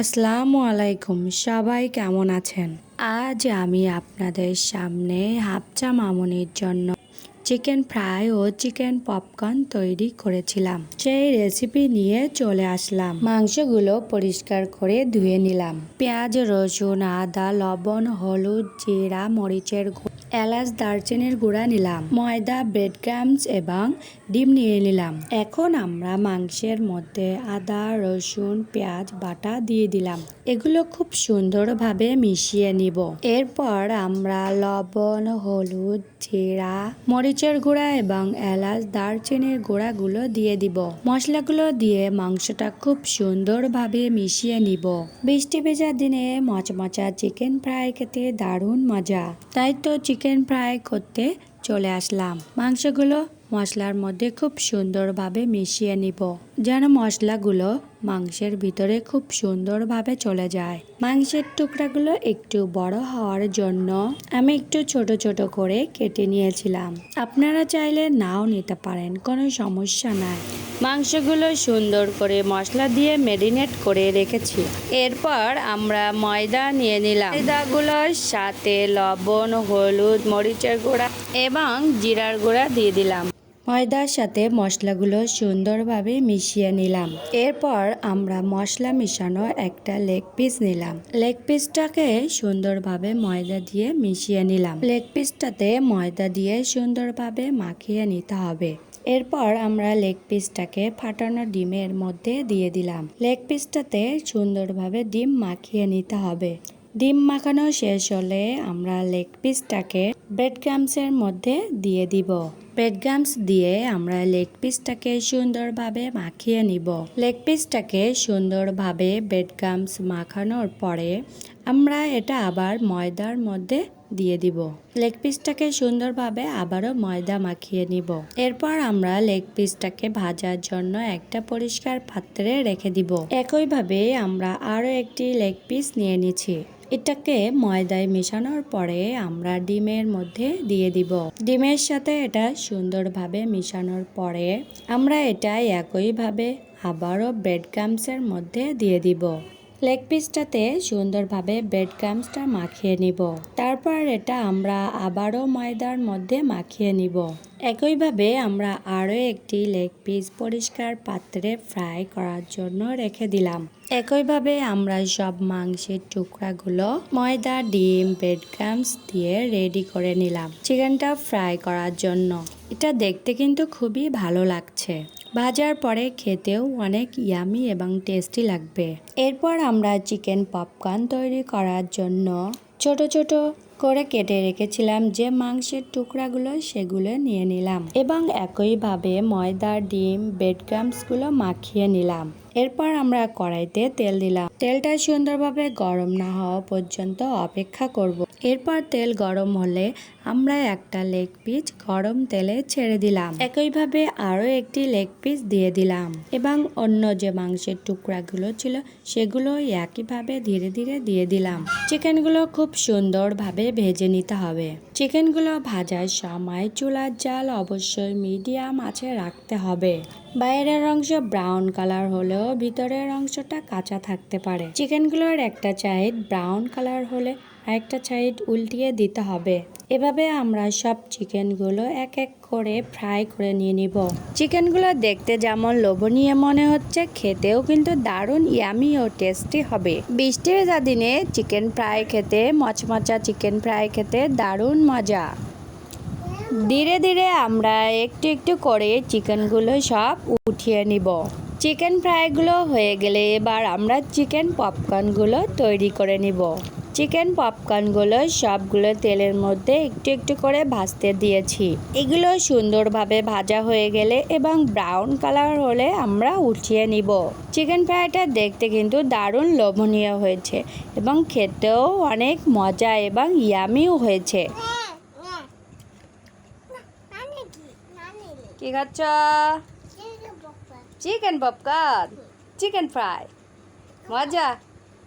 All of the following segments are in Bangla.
আসসালামু আলাইকুম, সবাই কেমন আছেন? আজ আমি আপনাদের সামনে হাফচা মামুনির জন্য চিকেন ফ্রাই ও চিকেন পপকর্ন তৈরি করেছিলাম। সেই রেসিপি নিয়ে চলে আসলাম। মাংসগুলো পরিষ্কার করে ধুয়ে নিলাম। পেঁয়াজ, রসুন, আদা, লবণ, হলুদ, জিরা, মরিচের গুঁড়ো এলাচ, দারচিনির গুঁড়া নিলাম, ময়দা ব্রেড ক্রামস এবং ডিম নিয়ে নিলাম। এখন আমরা মাংসের মধ্যে আদা, রসুন, পেঁয়াজ, বাটা দিয়ে দিলাম। এগুলো খুব সুন্দরভাবে মিশিয়ে নিব। এরপর আমরা লবণ, হলুদ, জিরা, মরিচের গুঁড়া এবং এলাচ, দারচিনির গুঁড়াগুলো দিয়ে দিব। মশলাগুলো দিয়ে মাংসটা খুব সুন্দরভাবে মিশিয়ে নিব। বৃষ্টি ভেজা দিনে মচমচা চিকেন ফ্রাই খেতে দারুণ মজা। তাই তো চিকেন ফ্রাই করতে চলে আসলাম। মাংসগুলো মশলার মধ্যে খুব সুন্দরভাবে মিশিয়ে নিব। যেন মশলাগুলো মাংসের ভিতরে খুব সুন্দরভাবে চলে যায়। মাংসের টুকরাগুলো একটু বড় হওয়ার জন্য আমি একটু ছোট ছোট করে কেটে নিয়েছিলাম। আপনারা চাইলে নাও নিতে পারেন, কোনো সমস্যা নাই। মাংসগুলো সুন্দর করে মশলা দিয়ে মেরিনেট করে রেখেছি। এরপর আমরা ময়দা নিয়ে নিলাম। ময়দাগুলোর সাথে লবণ, হলুদ, মরিচের গুঁড়া এবং জিরার গুঁড়া দিয়ে দিলাম। ময়দার সাথে মশলাগুলো সুন্দরভাবে মিশিয়ে নিলাম। এরপর আমরা মশলা মিশানো একটা লেগ পিস নিলাম। লেগ পিসটাকে সুন্দরভাবে ময়দা দিয়ে মিশিয়ে নিলাম। লেগ পিসটাতে ময়দা দিয়ে সুন্দরভাবে মাখিয়ে নিতে হবে। এরপর আমরা লেগ পিসটাকে ফাটানো ডিমের মধ্যে দিয়ে দিলাম। লেগ পিসটাতে সুন্দরভাবে ডিম মাখিয়ে নিতে হবে। ডিম মাখানো শেষ হলে আমরা লেগ পিসটাকে ব্রেড ক্রামসের মধ্যে দিয়ে দিব। ব্রেড ক্রামস দিয়ে আমরা লেগ পিসটাকে সুন্দরভাবে মাখিয়ে নিব। লেগ পিসটাকে সুন্দরভাবে ব্রেড ক্রামস মাখানোর পরে আমরা এটা আবার ময়দার মধ্যে দিয়ে দিব। লেগ পিসটাকে সুন্দরভাবে আবারও ময়দা মাখিয়ে নিব। এরপর আমরা লেগ পিসটাকে ভাজার জন্য একটা পরিষ্কার পাত্রে রেখে দিব। একইভাবে আমরা আরও একটি লেগ পিস নিয়ে নিচ্ছি। এটাকে ময়দায় মেশানোর পরে আমরা ডিমের মধ্যে দিয়ে দিব। ডিমের সাথে এটা সুন্দরভাবে মেশানোর পরে আমরা এটা একইভাবে আবারও ব্রেড ক্রামসের মধ্যে দিয়ে দিব। লেগ পিসটাতে সুন্দরভাবে ব্রেড ক্রামসটা মাখিয়ে নিব। তারপর এটা আমরা আবারও ময়দার মধ্যে মাখিয়ে নিব। একইভাবে আমরা আরও একটি লেগ পিস পরিষ্কার পাত্রে ফ্রাই করার জন্য রেখে দিলাম। একইভাবে আমরা সব মাংসের টুকরাগুলো ময়দা, ডিম ব্রেড ক্রামস দিয়ে রেডি করে নিলাম। চিকেনটা ফ্রাই করার জন্য। এটা দেখতে কিন্তু খুবই ভালো লাগছে। ভাজার পরে খেতেও অনেক ইয়ামি এবং টেস্টি লাগবে। এরপর আমরা চিকেন পপকর্ন তৈরি করার জন্য ছোট ছোট করে কেটে রেখেছিলাম, যে মাংসের টুকরাগুলো সেগুলো নিয়ে নিলাম এবং একইভাবে ময়দা, ডিম ব্রেড ক্রামসগুলো মাখিয়ে নিলাম। এরপর আমরা কড়াইতে তেল দিলাম। তেলটা সুন্দরভাবে গরম না হওয়া পর্যন্ত অপেক্ষা করব। এরপর তেল গরম হলে আমরা একটা লেগ পিস গরম তেলে ছেড়ে দিলাম। একইভাবে আরও একটি লেগ পিস দিয়ে দিলাম এবং অন্য যে মাংসের টুকরাগুলো ছিল সেগুলো একইভাবে ধীরে ধীরে দিয়ে দিলাম। চিকেনগুলো খুব সুন্দরভাবে ভেজে নিতে হবে। চিকেনগুলো ভাজার সময় চুলার জাল অবশ্যই মিডিয়াম আছে রাখতে হবে। বাইরের অংশ ব্রাউন কালার হলেও ভিতরের অংশটা কাঁচা থাকতে পারে। চিকেনগুলোর একটা চাইড ব্রাউন কালার হলে আরেকটা সাইড উল্টিয়ে দিতে হবে। এভাবে আমরা সব চিকেনগুলো এক এক করে ফ্রাই করে নিয়ে নিব। চিকেনগুলো দেখতে যেমন লোভনীয় মনে হচ্ছে, খেতেও কিন্তু দারুণ ইয়ামি ও টেস্টি হবে। বৃষ্টি ভেজা দিনে চিকেন ফ্রাই খেতে, মচমচা চিকেন ফ্রাই খেতে দারুণ মজা। ধীরে ধীরে আমরা একটু একটু করে চিকেনগুলো সব উঠিয়ে নিব। চিকেন ফ্রাইগুলো হয়ে গেলে এবার আমরা চিকেন পপকর্নগুলো তৈরি করে নিব। চিকেন পপকর্নগুলো সবগুলো তেলের মধ্যে একটু একটু করে ভাজতে দিয়েছি। এগুলো সুন্দরভাবে ভাজা হয়ে গেলে এবং ব্রাউন কালার হলে আমরা উঠিয়ে নিব। চিকেন ফ্রাইটা দেখতে কিন্তু দারুণ লোভনীয় হয়েছে এবং খেতেও অনেক মজা এবং ইয়ামিও হয়েছে। কি খাচ্ছ? চিকেন পপকর্ন চিকেন ফ্রাই মজা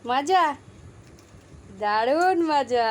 মজা দারুণ মজা।